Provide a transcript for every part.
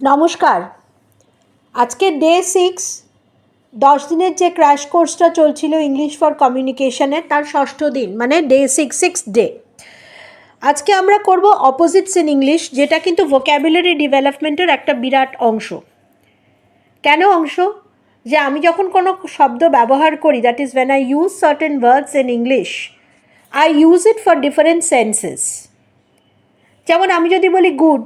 নমস্কার। আজকে day six দশ দিনের যে ক্র্যাশ কোর্সটা চলছিল ইংলিশ ফর কমিউনিকেশনের তার ষষ্ঠ দিন মানে ডে সিক্স সিক্স ডে আজকে আমরা করব অপোজিটস ইন ইংলিশ যেটা কিন্তু ভোক্যাবুলারি ডেভেলপমেন্টের একটা বিরাট অংশ। কেন অংশ? যে আমি যখন কোনো শব্দ ব্যবহার করি that is when I use certain words in English I use it for different senses যেমন আমি যদি বলি গুড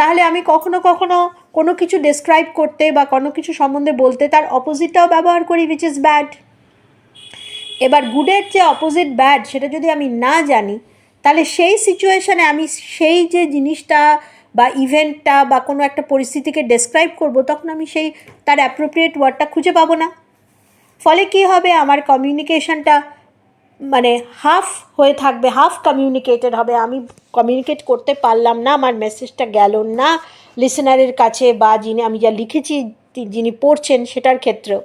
তাহলে আমি কখনো কখনো কোনো কিছু ডেসক্রাইব করতে বা কোনো কিছু সম্বন্ধে বলতে তার অপোজিটটাও ব্যবহার করি উইচ ইজ ব্যাড এবার গুডের যে অপোজিট ব্যাড সেটা যদি আমি না জানি, তাহলে সেই সিচুয়েশানে আমি সেই যে জিনিসটা বা ইভেন্টটা বা কোনো একটা পরিস্থিতিকে ডেসক্রাইব করব, তখন আমি সেই তার অ্যাপ্রোপ্রিয়েট ওয়ার্ডটা খুঁজে পাবো না। ফলে কী হবে? আমার কমিউনিকেশনটা মানে হাফ হয়ে থাকবে হাফ কমিউনিকেটেড হবে। আমি কমিউনিকেট করতে পারলাম না, আমার মেসেজটা গেল না লিসেনারের কাছে বা যিনি, আমি যা লিখেছি যিনি পড়ছেন সেটার ক্ষেত্রেও।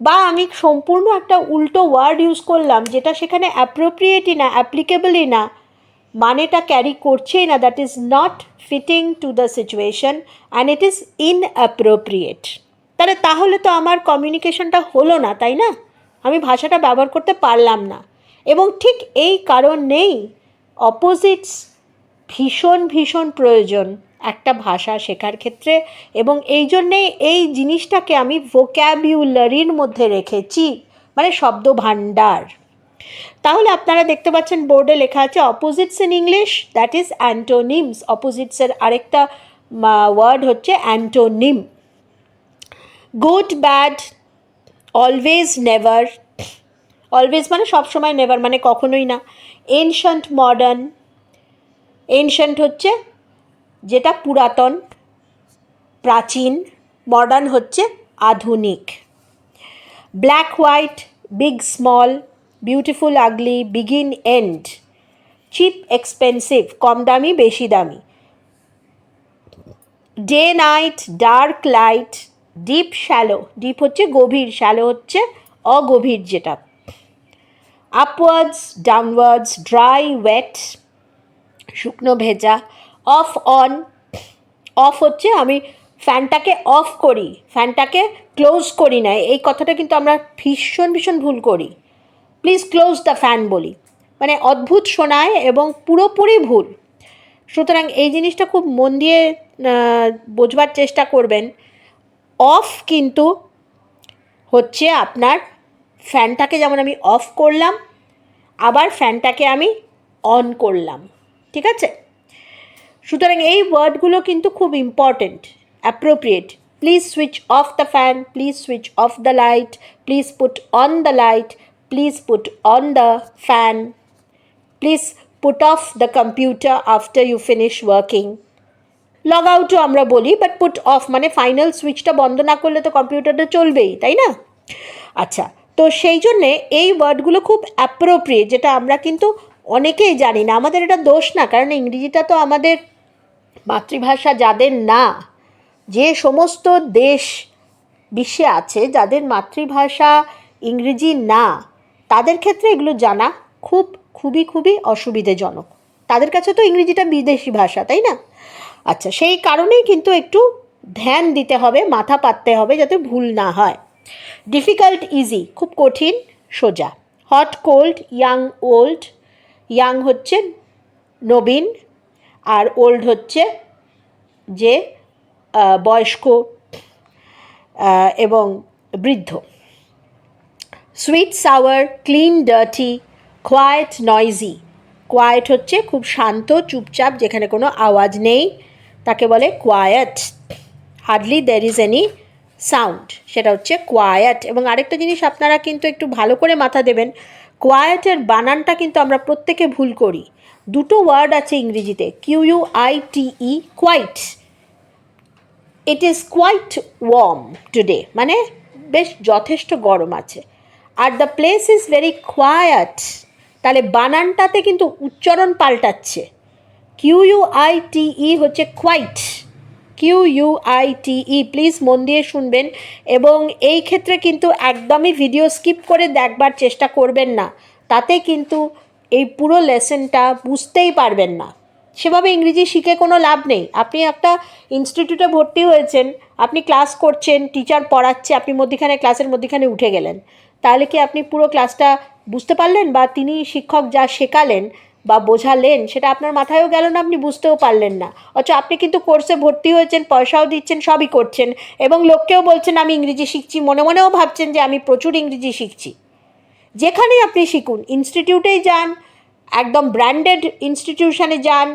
বা আমি সম্পূর্ণ একটা উল্টো ওয়ার্ড ইউজ করলাম, যেটা সেখানে অ্যাপ্রোপ্রিয়েটই না অ্যাপ্লিকেবলই না, মানেটা ক্যারি করছেই না that is not fitting to the situation and it is inappropriate তাহলে তাহলে তো আমার কমিউনিকেশনটা হলো না, তাই না? আমি ভাষাটা ব্যবহার করতে পারলাম না। এবং ঠিক এই কারণেই অপোজিটস ভীষণ ভীষণ প্রয়োজন একটা ভাষা শেখার ক্ষেত্রে। এবং এই জন্যেই এই জিনিসটাকে আমি ভোক্যাবিউলারির মধ্যে রেখেছি মানে শব্দ ভাণ্ডার তাহলে আপনারা দেখতে পাচ্ছেন বোর্ডে লেখা আছে opposites in English that is antonyms অপোজিটসের আরেকটা ওয়ার্ড হচ্ছে antonym. Good, bad always never always মানে সবসময় নেভার মানে কখনোই না। এনশান্ট মডার্ন এনশান্ট হচ্ছে যেটা পুরাতন, প্রাচীন মডার্ন হচ্ছে আধুনিক। Black white big small beautiful ugly begin end cheap expensive কম দামি, বেশি দামি। Day night dark light deep shallow deep হচ্ছে গভীর শ্যালো হচ্ছে অগভীর যেটা। আপওয়ার্ডস ডাউনওয়ার্ডস ড্রাই ওয়েট শুকনো, ভেজা অফ অন অফ হচ্ছে আমি ফ্যানটাকে অফ করি, ফ্যানটাকে ক্লোজ করি না, এই কথাটা কিন্তু আমরা ভীষণ ভীষণ ভুল করি। প্লিজ ক্লোজ দ্য ফ্যান বলি। মানে অদ্ভুত শোনায় এবং পুরোপুরি ভুল। সুতরাং এই জিনিসটা খুব মন দিয়ে বোঝবার চেষ্টা করবেন। অফ কিন্তু হচ্ছে আপনার ফ্যানটাকে যেমন আমি অফ করলাম, আবার ফ্যানটাকে আমি অন করলাম, ঠিক আছে? সুতরাং এই ওয়ার্ডগুলো কিন্তু খুব important appropriate please switch off the fan please switch off the light please put on the light please put on the fan please put off the computer after you finish working log আউটও আমরা বলি but put off মানে final সুইচটা বন্ধ না করলে তো কম্পিউটারটা চলবেই, তাই না? আচ্ছা তো সেই জন্যে এই ওয়ার্ডগুলো খুব অ্যাপ্রোপ্রিয়েট যেটা আমরা কিন্তু অনেকেই জানি না, আমাদের এটা দোষ না, কারণ ইংরেজিটা তো আমাদের মাতৃভাষা যাদের না, যে সমস্ত দেশ বিশ্বে আছে যাদের মাতৃভাষা ইংরেজি না, তাদের ক্ষেত্রে এগুলো জানা খুব, খুবই খুবই অসুবিধেজনক। তাদের কাছে তো ইংরেজিটা বিদেশি ভাষা, তাই না? আচ্ছা সেই কারণেই কিন্তু একটু ধ্যান দিতে হবে, মাথা পাততে হবে যাতে ভুল না হয়। ডিফিকাল্ট ইজি খুব কঠিন, সোজা। Hot cold young old young হচ্ছে নবীন, আর ওল্ড হচ্ছে যে বয়স্ক এবং বৃদ্ধ। Sweet sour clean dirty quiet noisy quiet হচ্ছে খুব শান্ত, চুপচাপ, যেখানে কোনো আওয়াজ নেই। তাকে বলে quiet hardly there is any sound সেটা হচ্ছে কোয়াইট এবং আরেকটা জিনিস আপনারা কিন্তু একটু ভালো করে মাথা দেবেন। কোয়াইটের বানানটা কিন্তু আমরা প্রত্যেকে ভুল করি। দুটো ওয়ার্ড আছে ইংরেজিতে। Q U I T E quite it is quite warm today মানে বেশ যথেষ্ট গরম আছে। আর the place is very quiet তাহলে বানানটাতে কিন্তু উচ্চারণ পাল্টাচ্ছে। Q U I T E হচ্ছে quite Q U I T E please মন দিয়ে শুনবেন। এবং এই ক্ষেত্রে কিন্তু একদমই ভিডিও স্কিপ করে দেখবার চেষ্টা করবেন না। তাতে কিন্তু এই পুরো লেসনটা বুঝতেই পারবেন না। সেভাবে ইংরেজি শিখে কোনো লাভ নেই। আপনি একটা ইনস্টিটিউটে ভর্তি হয়েছেন, আপনি ক্লাস করছেন টিচার পড়াচ্ছে, আপনি মধ্যিখানে ক্লাসের মধ্যিখানে উঠে গেলেন। তাহলে কি আপনি পুরো ক্লাসটা বুঝতে পারলেন? বা তিনি শিক্ষক যা শেখালেন বা বোঝালেন, সেটা আপনার মাথায়ও গেল না, আপনি বুঝতেও পারলেন না। অথচ আপনি কিন্তু কোর্সে ভর্তি হয়েছেন, পয়সাও দিচ্ছেন, সবই করছেন এবং লোককেও বলছেন, আমি ইংরেজি শিখছি। মনে মনেও ভাবছেন যে, আমি প্রচুর ইংরেজি শিখছি। যেখানেই আপনি শিখুন ইনস্টিটিউটেই যান, একদম ব্র্যান্ডেড ইনস্টিটিউশনে যান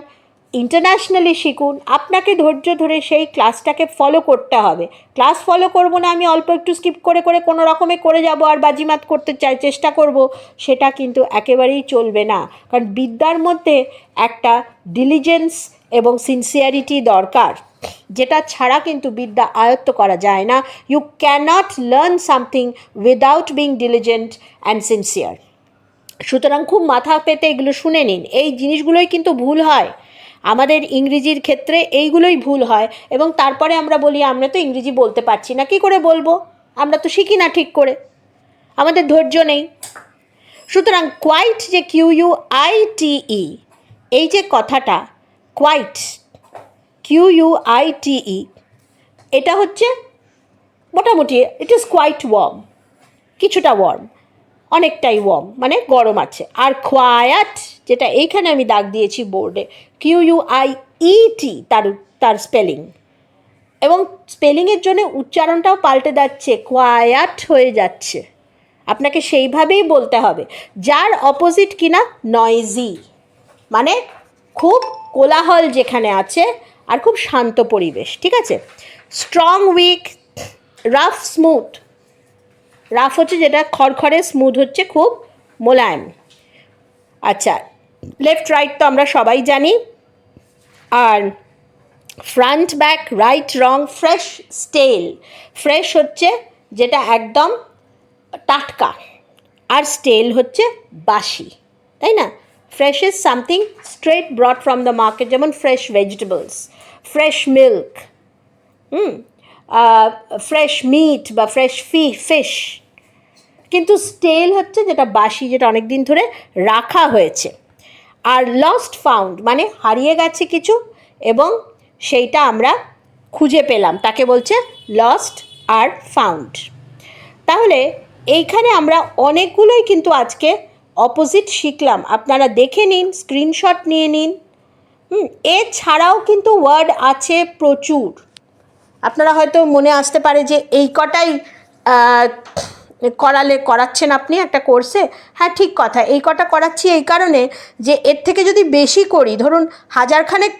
ইন্টারন্যাশনালি শিখুন। আপনাকে ধৈর্য ধরে সেই ক্লাসটাকে ফলো করতে হবে। ক্লাস ফলো করব না, আমি অল্প একটু স্কিপ করে করে কোনো রকমে করে যাব আর বাজিমাত করতে চাই, চেষ্টা করব, সেটা কিন্তু একেবারেই চলবে না। কারণ বিদ্যার মধ্যে একটা ডিলিজেন্স এবং সিনসিয়ারিটি দরকার, যেটা ছাড়া কিন্তু বিদ্যা আয়ত্ত করা যায় না। You can't learn something without being diligent and sincere সুতরাং খুব মাথা পেতে এগুলো শুনে নিন। এই জিনিসগুলোই কিন্তু ভুল হয়। আমাদের ইংরেজির ক্ষেত্রে এইগুলোই ভুল হয় এবং তারপরে আমরা বলি, আমরা তো ইংরেজি বলতে পারছি না, কী করে বলব? আমরা তো শিখি না ঠিক করে। আমাদের ধৈর্য নেই। সুতরাং কোয়াইট যে Q U I T E এই যে কথাটা quite Q U I T E এটা হচ্ছে মোটামুটি ইট ইজ কোয়াইট ওয়ার্ম কিছুটা ওয়ার্ম অনেকটাই ওয়ার্ম মানে গরম আছে। আর কোয়াট যেটা এইখানে আমি দাগ দিয়েছি বোর্ডে Q U I E T তার তার স্পেলিং এবং স্পেলিংয়ের জন্য উচ্চারণটাও পাল্টে যাচ্ছে কোয়াট হয়ে যাচ্ছে। আপনাকে সেইভাবেই বলতে হবে, যার অপোজিট কিনা নয়েজি মানে খুব কোলাহল যেখানে আছে, আর খুব শান্ত পরিবেশ, ঠিক আছে? Strong weak rough smooth rough হচ্ছে যেটা খড়খড়ে স্মুথ হচ্ছে, খুব মোলায়েম। আচ্ছা লেফট রাইট তো আমরা সবাই জানি। আর front back right wrong fresh stale fresh হচ্ছে যেটা একদম টাটকা। আর স্টেল হচ্ছে বাসি। তাই না? Fresh is something straight brought from the market যেমন fresh vegetables fresh milk hmm? Fresh meat বা ফ্রেশ ফি ফিশ কিন্তু স্টেল হচ্ছে যেটা বাসি, যেটা অনেক দিন ধরে রাখা হয়েছে। আর লস্ট ফাউন্ড মানে হারিয়ে গেছে কিছু এবং সেইটা আমরা খুঁজে পেলাম। তাকে বলছে লস্ট আর ফাউন্ড তাহলে এইখানে আমরা অনেকগুলোই কিন্তু আজকে অপোজিট শিখলাম। আপনারা দেখে নিন স্ক্রিনশট নিয়ে নিন। হুম, এছাড়াও কিন্তু ওয়ার্ড আছে প্রচুর। আপনারা হয়তো মনে আসতে পারে যে এই কটাই করালে, করাচ্ছেন আপনি একটা কোর্সে হ্যাঁ ঠিক কথা। এই কটা করাচ্ছি এই কারণে যে এর থেকে যদি বেশি করি, ধরুন হাজারখানেক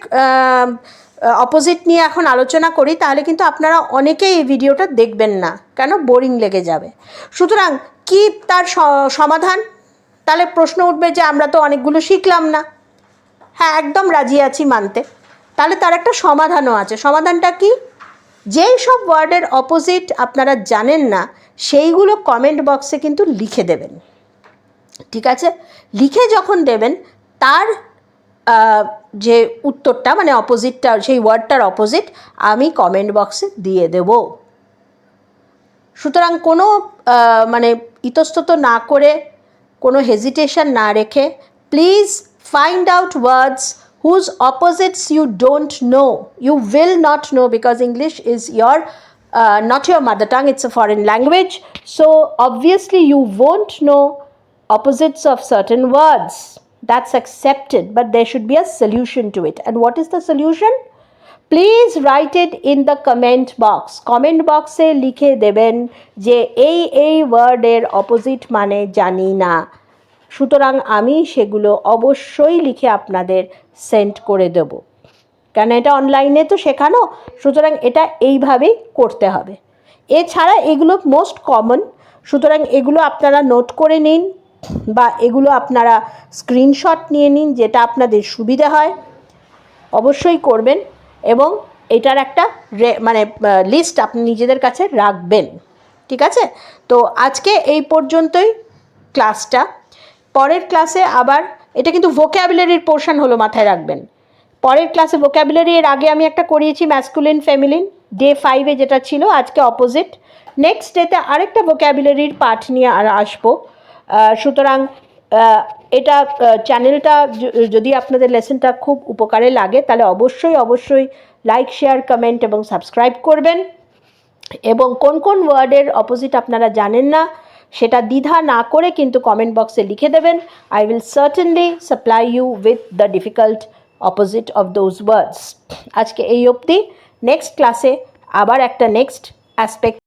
অপোজিট নিয়ে এখন আলোচনা করি, তাহলে কিন্তু আপনারা অনেকেই এই ভিডিওটা দেখবেন না। কেন? বোরিং লেগে যাবে। সুতরাং কি তার সমাধান? তাহলে প্রশ্ন উঠবে যে আমরা তো অনেকগুলো শিখলাম না। হ্যাঁ একদম রাজি আছি মানতে। তাহলে তার একটা সমাধানও আছে। সমাধানটা কি? যেই সব ওয়ার্ডের অপোজিট আপনারা জানেন না, সেইগুলো কমেন্ট বক্সে কিন্তু লিখে দেবেন। ঠিক আছে? লিখে যখন দেবেন, তার যে উত্তরটা মানে অপোজিটটা সেই ওয়ার্ডটার অপোজিট আমি কমেন্ট বক্সে দিয়ে দেব। সুতরাং কোনো মানে ইতস্তত না করে, কোনো হেজিটেশন না রেখে please find out words whose opposites you don't know you will not know because English is your uh, not your mother tongue it's a foreign language so obviously you won't know opposites of certain words that's accepted but there should be a solution to it and what is the solution please write it in the comment box comment বক্সে লিখে দেবেন যে এই এই ওয়ার্ডের opposite মানে জানি না সুতরাং আমি সেগুলো অবশ্যই লিখে আপনাদের সেন্ড করে দেব। কেন এটা অনলাইনে তো শেখানো? সুতরাং এটা এইভাবেই করতে হবে। এছাড়া এগুলো মোস্ট কমন সুতরাং এগুলো আপনারা নোট করে নিন বা এগুলো আপনারা স্ক্রিনশট নিয়ে নিন যেটা আপনাদের সুবিধা হয়। অবশ্যই করবেন এবং এটার একটা মানে লিস্ট আপনি নিজেদের কাছে রাখবেন। ঠিক আছে? তো আজকে এই পর্যন্তই। ক্লাসটা পরের ক্লাসে আবার, এটা কিন্তু ভোক্যাবুলারির পোর্শন হলো মাথায় রাখবেন। পরের ক্লাসে ভোক্যাবুলারি এর আগে আমি একটা করিয়েছি ম্যাসকুলিন ফেমিলিন ডে ফাইভে যেটা ছিল, আজকে অপোজিট নেক্সট ডেতে আরেকটা ভোক্যাবুলারির পাঠ নিয়ে আর আসব। সুতরাং এটা চ্যানেলটা যদি আপনাদের লেসনটা খুব উপকারে লাগে, তাহলে অবশ্যই অবশ্যই লাইক শেয়ার কমেন্ট এবং সাবস্ক্রাইব করবেন। এবং কোন কোন ওয়ার্ডের অপোজিট আপনারা জানেন না সেটা দ্বিধা না করে কিন্তু কমেন্ট বক্সে লিখে দেবেন। I will certainly supply you with the difficult opposite of those words আজকে এই অবধি। নেক্সট ক্লাসে আবার একটা নেক্সট অ্যাসপেক্ট